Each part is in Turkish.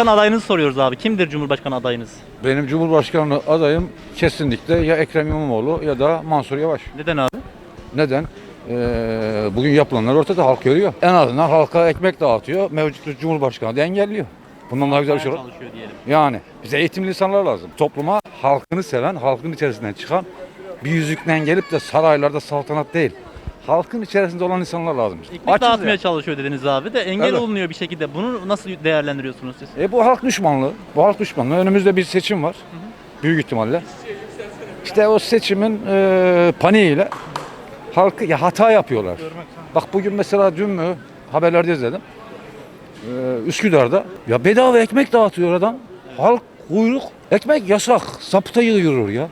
Cumhurbaşkanı adayınızı soruyoruz abi. Kimdir Cumhurbaşkanı adayınız? Benim Cumhurbaşkanı adayım kesinlikle ya Ekrem İmamoğlu ya da Mansur Yavaş. Neden abi? Neden? Ee, bugün yapılanlar ortada halk görüyor. En azından halka ekmek dağıtıyor. Mevcut Cumhurbaşkanı da engelliyor. Bundan daha güzel bir şey olur. Çalışıyor diyelim. Yani bize eğitimli insanlar lazım. Topluma halkını seven, halkın içerisinden çıkan bir yüzükten gelip de saraylarda saltanat değil. Halkın içerisinde olan insanlar lazım. Ekmek Açız dağıtmaya ya. çalışıyor dediniz abi de engel Evet. olunuyor bir şekilde. Bunu nasıl değerlendiriyorsunuz siz? E bu halk düşmanlığı. Bu halk düşmanlığı. Önümüzde bir seçim var. Büyük ihtimalle. İşte o seçimin e, paniğiyle halkı ya hata yapıyorlar. Bak bugün mesela dün mü haberlerde izledim. E, Üsküdar'da ya bedava ekmek dağıtıyor adam. Halk kuyruk. Ekmek yasak. Sapıta yığıyor ya.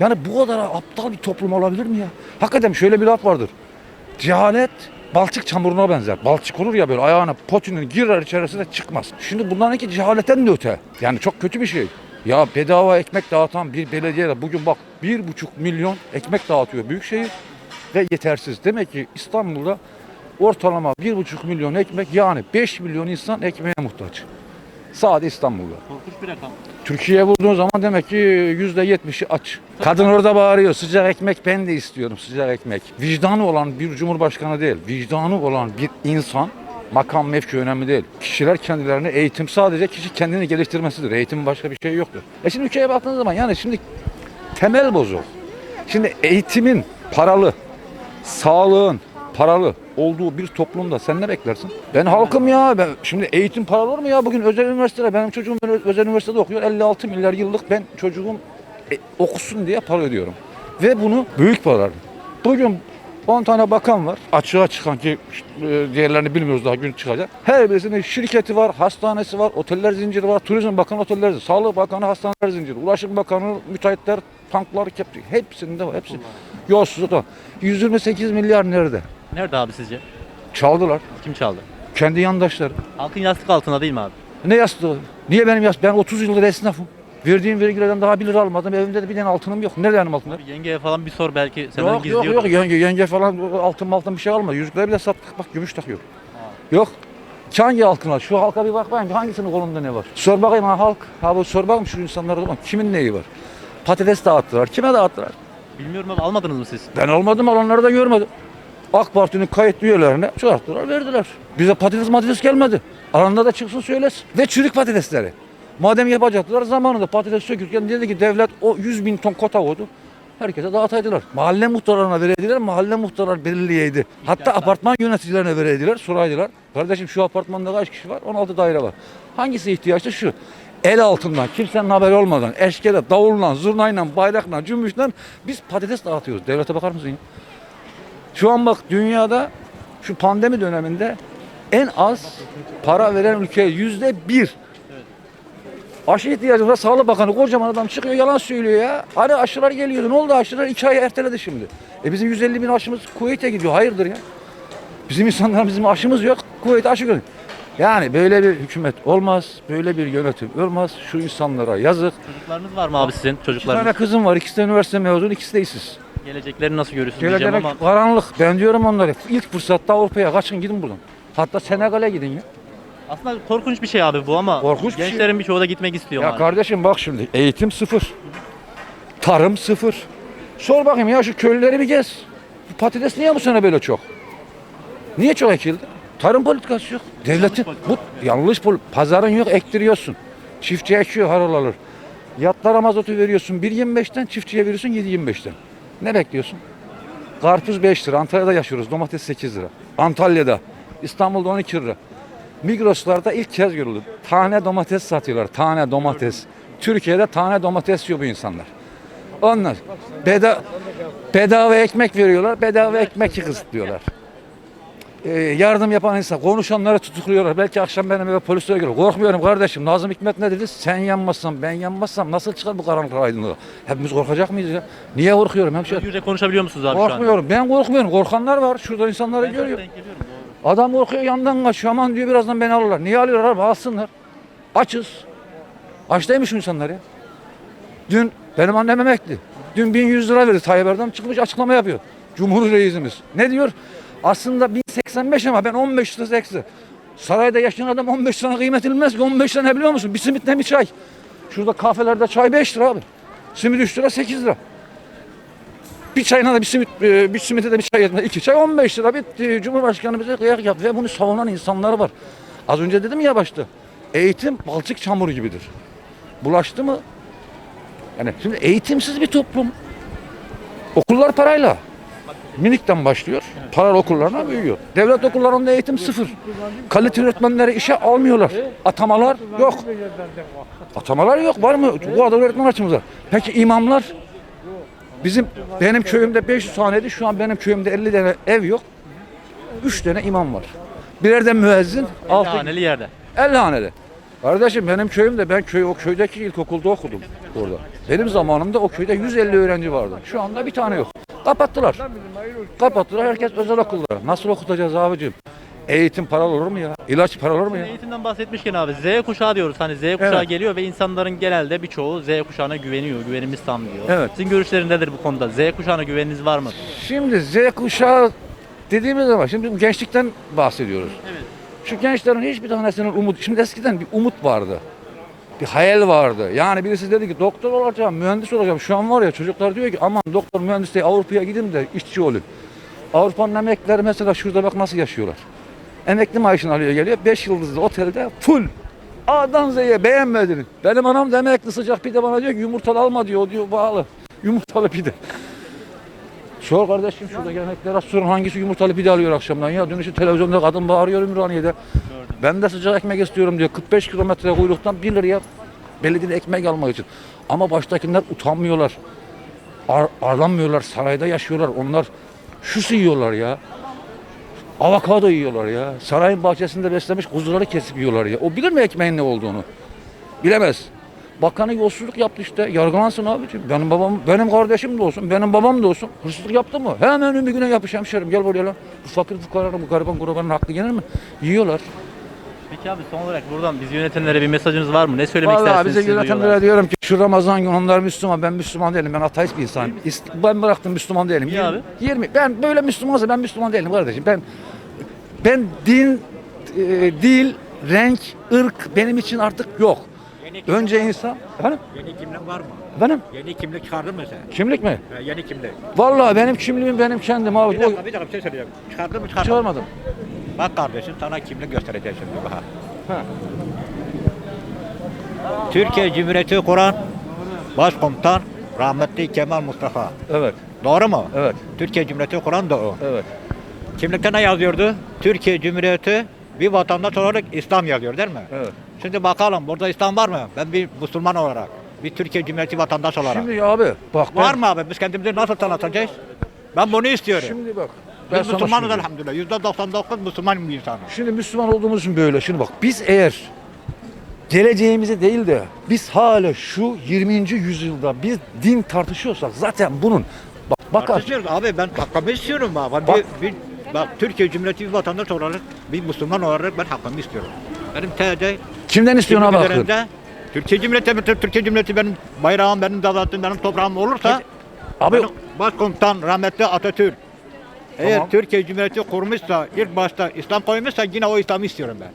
Yani bu kadar aptal bir toplum olabilir mi ya? Hakikaten şöyle bir laf vardır. Cehalet balçık çamuruna benzer. Balçık olur ya böyle ayağına potinin girer içerisine çıkmaz. Şimdi bunlarınki cehaletten de öte. Yani çok kötü bir şey. Ya bedava ekmek dağıtan bir belediye bugün bak bir buçuk milyon ekmek dağıtıyor büyükşehir ve yetersiz. Demek ki İstanbul'da ortalama bir buçuk milyon ekmek yani 5 milyon insan ekmeğe muhtaç. Sadece İstanbul'da. Korkunç bir rakam. Türkiye'ye vurduğun zaman demek ki yüzde yetmişi aç. Kadın orada bağırıyor sıcak ekmek ben de istiyorum sıcak ekmek. Vicdanı olan bir cumhurbaşkanı değil, vicdanı olan bir insan makam mevki önemli değil. Kişiler kendilerini eğitim sadece kişi kendini geliştirmesidir. Eğitimin başka bir şey yoktur. E şimdi ülkeye baktığınız zaman yani şimdi temel bozuk. Şimdi eğitimin paralı, sağlığın paralı olduğu bir toplumda sen ne beklersin? Ben halkım ya. Ben, şimdi eğitim paralı mu ya? Bugün özel üniversitede benim çocuğum özel üniversitede okuyor. 56 milyar yıllık ben çocuğum e, okusun diye para ödüyorum. Ve bunu büyük paralar. Bugün 10 tane bakan var. Açığa çıkan ki e, diğerlerini bilmiyoruz daha gün çıkacak. Her birisinin şirketi var, hastanesi var, oteller zinciri var, turizm bakanı oteller zinciri, sağlık bakanı hastaneler zinciri, ulaşım bakanı müteahhitler, tanklar, kep- hepsinde var. Hepsi. Yolsuzluk var. 128 milyar nerede? Nerede abi sizce? Çaldılar. Kim çaldı? Kendi yandaşları. Halkın yastık altında değil mi abi? Ne yastığı? Niye benim yastığı? Ben 30 yıldır esnafım. Verdiğim vergilerden daha 1 lira almadım. Evimde de bir tane altınım yok. Nerede benim altınlar? Yengeye falan bir sor belki senden Yok yok yok yenge, yenge falan altın altın bir şey alma. Yüzükleri bile sattık bak gümüş takıyor. Yok. Ki Hangi altın var? Şu halka bir bak bakayım hangisinin kolunda ne var? Sor bakayım ha halk. Ha bu sor bakayım şu insanlara bak kimin neyi var? Patates dağıttılar. Kime dağıttılar? Bilmiyorum abi almadınız mı siz? Ben almadım alanları da görmedim. AK Parti'nin kayıtlı üyelerine çıkarttılar verdiler. Bize patates matates gelmedi. Alanda da çıksın söylesin. Ve çürük patatesleri. Madem yapacaklar zamanında patates sökürken dedi ki devlet o 100 bin ton kota koydu. Herkese dağıtaydılar. Mahalle muhtarlarına vereydiler, mahalle muhtarlar belirleyeydi. Hatta apartman yöneticilerine vereydiler, soraydılar. Kardeşim şu apartmanda kaç kişi var? 16 daire var. Hangisi ihtiyaçlı? Şu. El altından, kimsenin haberi olmadan, eşkele, davulla, zurnayla, bayrakla, cümbüşle biz patates dağıtıyoruz. Devlete bakar mısın ya? Şu an bak dünyada şu pandemi döneminde en az para veren ülke yüzde bir. Aşı ihtiyacı var. Sağlık Bakanı kocaman adam çıkıyor yalan söylüyor ya. Hani aşılar geliyordu. Ne oldu aşılar? iki ay erteledi şimdi. E bizim 150 bin aşımız Kuveyt'e gidiyor. Hayırdır ya? Bizim insanlar bizim aşımız yok. Kuveyt'e aşı gönderiyor. Yani böyle bir hükümet olmaz. Böyle bir yönetim olmaz. Şu insanlara yazık. Çocuklarınız var mı abi sizin? Bir tane Çocuklarınız. kızım var. İkisi de üniversite mezunu. ikisi de işsiz. Geleceklerini nasıl görüyorsunuz diyeceğim Gelecek ama karanlık. Ben diyorum onlara ilk fırsatta Avrupa'ya kaçın gidin buradan. Hatta Senegal'e gidin ya. aslında korkunç bir şey abi bu ama Korkunç bir şey. gençlerin birçoğu da gitmek istiyor Ya maalesef. kardeşim bak şimdi eğitim sıfır. Tarım sıfır. Sor bakayım ya şu köylüleri bir gez. Bu patates niye bu sene böyle çok? Niye çok ekildi? Tarım politikası yok. Devletin bu yanlış pol pazarın yok ektiriyorsun. Çiftçi ekiyor harıl alır. Yatlara mazotu veriyorsun 1.25'ten çiftçiye veriyorsun 7.25'ten. Ne bekliyorsun? Karpuz 5 lira. Antalya'da yaşıyoruz. Domates 8 lira. Antalya'da. İstanbul'da 12 lira. Migros'larda ilk kez görüldü. Tane domates satıyorlar. Tane domates. Türkiye'de tane domates yiyor bu insanlar. Onlar beda, bedava ekmek veriyorlar. Bedava ekmek kısıtlıyorlar. Ee, yardım yapan insan konuşanları tutukluyorlar. Belki akşam benim eve polisler geliyor. Korkmuyorum kardeşim. Nazım Hikmet ne dedi? Sen yanmazsan ben yanmazsam nasıl çıkar bu karanlık aydınlığı? Hepimiz korkacak mıyız ya? Niye korkuyorum hemşire? Özgürce konuşabiliyor musunuz abi şu an? Korkmuyorum. Ben korkmuyorum. Korkanlar var. Şurada insanları Ben görüyor. Adam korkuyor yandan kaçıyor. Aman diyor birazdan beni alırlar. Niye alıyorlar abi? Alsınlar. Açız. Açtaymış insanlar ya. Dün benim annem emekli. Dün 1100 lira verdi Tayyip Erdoğan çıkmış açıklama yapıyor. Cumhur reisimiz. Ne diyor? Aslında 1085 ama ben 15 lirası eksi. Sarayda yaşayan adam 15 sene kıymet edilmez ki 15 sene biliyor musun? Bir simit ne bir çay. Şurada kafelerde çay 5 lira abi. Simit 3 lira 8 lira. Bir çayına da bir simit, e, bir simite de bir çay yetmez. İki çay 15 lira bitti. Cumhurbaşkanı bize kıyak yaptı ve bunu savunan insanlar var. Az önce dedim ya başta. Eğitim balçık çamuru gibidir. Bulaştı mı? Yani şimdi eğitimsiz bir toplum. Okullar parayla. Minikten başlıyor. Paralı okullarına büyüyor. Devlet okullarında eğitim sıfır. Kalite öğretmenleri işe almıyorlar. Atamalar yok. Atamalar yok. Var mı? Bu kadar öğretmen açımızda. Peki imamlar? Bizim benim köyümde 500 haneydi. Şu an benim köyümde 50 tane ev yok. 3 tane imam var. Birer de müezzin. 6 Haneli yerde. 50 hanede. Kardeşim benim köyümde ben köy o köydeki ilkokulda okudum orada. Benim zamanımda o köyde 150 öğrenci vardı. Şu anda bir tane yok. Kapattılar. Kapattılar herkes özel okullara. Nasıl okutacağız abicim? Eğitim paralı olur mu ya? İlaç paralı olur mu ya? Eğitimden bahsetmişken abi Z kuşağı diyoruz. Hani Z kuşağı Evet. geliyor ve insanların genelde birçoğu Z kuşağına güveniyor. Güvenimiz tam diyor. Evet. Sizin görüşleriniz nedir bu konuda? Z kuşağına güveniniz var mı? Şimdi Z kuşağı dediğimiz zaman şimdi gençlikten bahsediyoruz. Evet. Şu gençlerin hiçbir tanesinin umut, şimdi eskiden bir umut vardı. Bir hayal vardı. Yani birisi dedi ki doktor olacağım, mühendis olacağım. Şu an var ya çocuklar diyor ki aman doktor mühendis değil Avrupa'ya gideyim de işçi olayım. Avrupa'nın emeklileri mesela şurada bak nasıl yaşıyorlar. Emekli maaşını alıyor geliyor. 5 yıldızlı otelde full. A'dan Z'ye beğenmediniz. Benim anam da emekli sıcak pide bana diyor ki yumurtalı alma diyor. O diyor bağlı. Yumurtalı pide. Sor kardeşim şurada yemeklere sorun hangisi yumurtalı pide alıyor akşamdan ya. Dün işte televizyonda kadın bağırıyor Ümraniye'de. Ben de sıcak ekmek istiyorum diyor. 45 kilometre kuyruktan 1 liraya belediyede ekmek almak için. Ama baştakiler utanmıyorlar. Ar arlanmıyorlar. Sarayda yaşıyorlar. Onlar şu yiyorlar ya. Avokado yiyorlar ya. Sarayın bahçesinde beslemiş kuzuları kesip yiyorlar ya. O bilir mi ekmeğin ne olduğunu? Bilemez. Bakanı yolsuzluk yaptı işte. Yargılansın abiciğim. Benim babam, benim kardeşim de olsun, benim babam da olsun. Hırsızlık yaptı mı? Hemen ümü güne yapış hemşerim. Gel buraya lan. Bu fakir fukaranın, bu gariban kurbanın hakkı yenir mi? Yiyorlar. Peki abi son olarak buradan biz yönetenlere bir mesajınız var mı? Ne söylemek Vallahi istersiniz? bize yönetenlere duyuyorlar? diyorum ki şu Ramazan günü onlar Müslüman, ben Müslüman değilim. Ben ateist bir insanım. İst- Ben bıraktım Müslüman değilim. Niye abi? 20. Ben böyle Müslümansa ben Müslüman değilim kardeşim. Ben ben din, e, dil, renk, ırk benim için artık yok. Yeni kimlik, Önce insan, efendim, yeni kimlik var mı? benim Yeni kimlik çıkardın mı sen? kimlik mi? Ha, yeni kimlik. Vallahi benim kimliğim benim kendim abi. Bir dakika, bir dakika bir şey söyleyeceğim. Çıkardın mı çıkardın? mı? Çağırmadım. Bak kardeşim sana kimlik göstereceğim şimdi bak. Ha. Türkiye Cumhuriyeti kuran Başkomutan rahmetli Kemal Mustafa. Evet, Doğru mu? evet, Türkiye Cumhuriyeti kuran da o. evet. Kimlikte ne yazıyordu? Türkiye Cumhuriyeti bir vatandaş olarak İslam yazıyor değil mi? Evet. Şimdi bakalım burada İslam var mı? Ben bir Müslüman olarak, bir Türkiye Cumhuriyeti vatandaş olarak. Şimdi abi bak ben, var mı abi? Biz kendimizi nasıl tanıtacağız? Ben bunu istiyorum. Şimdi bak. Ben Biz Müslümanız elhamdülillah. Yüzde 99 Müslüman bir insanız. Şimdi Müslüman olduğumuz için böyle. Şimdi bak biz eğer geleceğimizi değil de biz hala şu 20. yüzyılda biz din tartışıyorsak zaten bunun bak bak Tartışıyoruz abi ben hakkımı istiyorum. Ben Bak. Bir, bir, bak Türkiye Cumhuriyeti bir vatandaş olarak, bir Müslüman olarak ben hakkımı istiyorum. Benim TC kimden istiyorsun abi hakkını? kimliklerimde Türkiye Cumhuriyeti, Türkiye Cumhuriyeti benim bayrağım, benim devletim, benim toprağım olursa Abi benim başkomutan rahmetli Atatürk eğer Tamam. Türkiye Cumhuriyeti kurmuşsa, ilk başta İslam koymuşsa yine o İslam'ı istiyorum ben.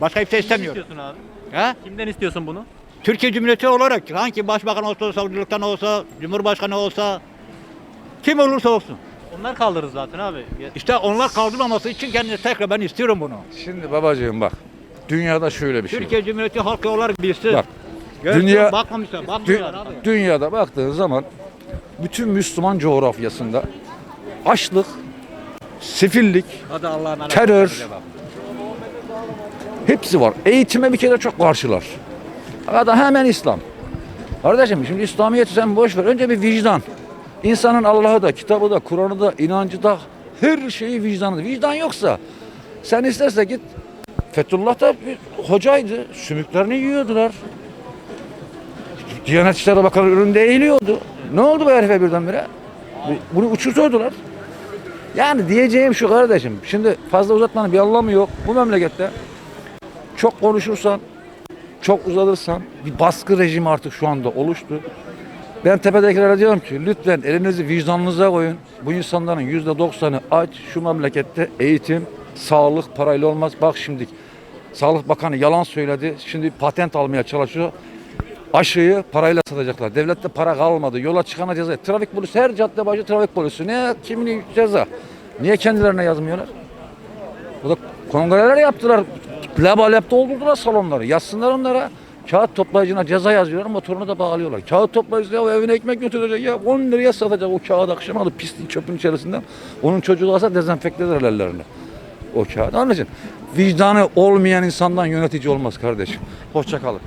Başka bir şey Kimden istemiyorum. istiyorsun abi? He? Kimden istiyorsun bunu? Türkiye Cumhuriyeti olarak hangi başbakan olsa, savcılıktan olsa, cumhurbaşkanı olsa, kim olursa olsun. Onlar kaldırır zaten abi. İşte onlar kaldırmaması için kendisi tekrar ben istiyorum bunu. şimdi babacığım bak. Dünyada şöyle bir şey. Türkiye Cumhuriyeti halkı olarak bilsin. Bak, dünya- bakmamışlar, bakmıyorlar abi. dünyada baktığın zaman bütün Müslüman coğrafyasında açlık, sefillik, Hadi Terör. Hepsi var. Eğitime bir kere çok karşılar. Adam hemen İslam. Kardeşim şimdi İslamiyet'i sen boş ver. Önce bir vicdan. İnsanın Allah'ı da, kitabı da, Kur'an'ı da, inancı da her şeyi vicdanı. Vicdan yoksa sen isterse git Fethullah da bir hocaydı. Sümüklerini yiyordular. Diyanet İşleri Bakanı önünde eğiliyordu. Ne oldu bu herife birdenbire? Bu- Bunu uçurtuyordular. Yani diyeceğim şu kardeşim. Şimdi fazla uzatmanın bir anlamı yok. Bu memlekette çok konuşursan, çok uzatırsan bir baskı rejimi artık şu anda oluştu. Ben tepedekilere diyorum ki lütfen elinizi vicdanınıza koyun. Bu insanların yüzde doksanı aç. Şu memlekette eğitim, sağlık parayla olmaz. Bak şimdi Sağlık Bakanı yalan söyledi. Şimdi patent almaya çalışıyor. Aşıyı parayla satacaklar. Devlette para kalmadı. Yola çıkana ceza. Trafik polisi her cadde başı trafik polisi. Ne kimini ceza? Niye kendilerine yazmıyorlar? Bu da kongreler yaptılar. Leba lep doldurdular salonları. Yazsınlar onlara. Kağıt toplayıcına ceza yazıyorlar, motorunu da bağlıyorlar. Kağıt toplayıcı ya evine ekmek götürecek ya 10 liraya satacak o kağıt akşam alıp pisliğin çöpün içerisinden. Onun çocuğu alsa dezenfekte eder ellerini. O kağıt. Onun vicdanı olmayan insandan yönetici olmaz kardeşim. Hoşça kalın.